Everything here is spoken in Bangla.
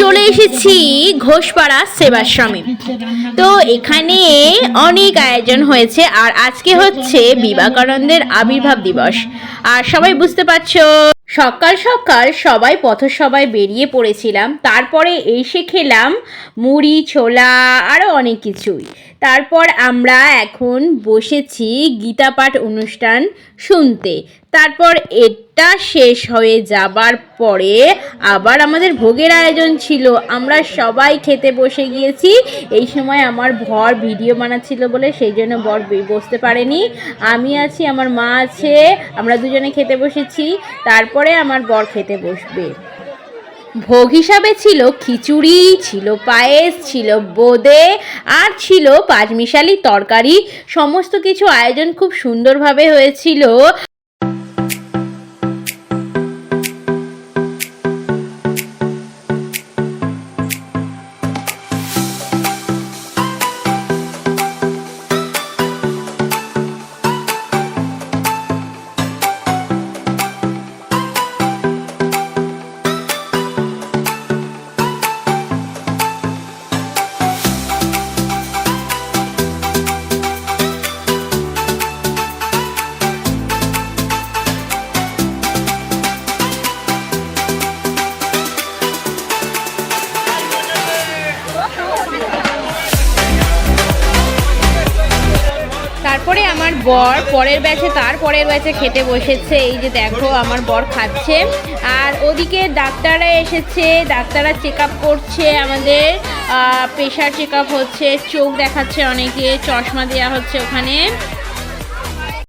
চলে এসেছি ঘোষপাড়া সেবাশ্রমে। তো এখানে অনেক আয়োজন হয়েছে আর আজকে হচ্ছে বিবেকানন্দের আবির্ভাব দিবস। আর সবাই বুঝতে পারছ, সকাল সকাল সবাই পথসভায় বেরিয়ে পড়েছিলাম। তারপরে এসে খেলাম মুড়ি, ছোলা আরও অনেক কিছুই। তারপর আমরা এখন বসেছি গীতা পাঠ অনুষ্ঠান শুনতে। তারপর এটা শেষ হয়ে যাবার পরে আবার আমাদের ভোগের আয়োজন ছিল। আমরা সবাই খেতে বসে গিয়েছি। এই সময় আমার ভর ভিডিও বানাচ্ছিল বলে সেই জন্য বর বসতে পারেনি। আমি আছি, আমার মা আছে, আমরা দুজনে খেতে বসেছি। তারপরে আমার বর খেতে বসবে। ভোগ হিসাবে ছিল খিচুড়ি, ছিল পায়েস, ছিল বোদে, আর ছিল পাঁচমিশালি তরকারি। সমস্ত কিছু আয়োজন খুব সুন্দরভাবে হয়েছিল। তারপরে আমার বর পরের ব্যাচে, তার পরের ব্যাচে খেতে বসেছে। এই যে দেখো, আমার বর খাচ্ছে। আর ওদিকে ডাক্তাররা এসেছে, ডাক্তাররা চেক আপ করছে আমাদের। প্রেশার চেক আপ হচ্ছে, চোখ দেখাচ্ছে অনেকে, চশমা দেওয়া হচ্ছে ওখানে।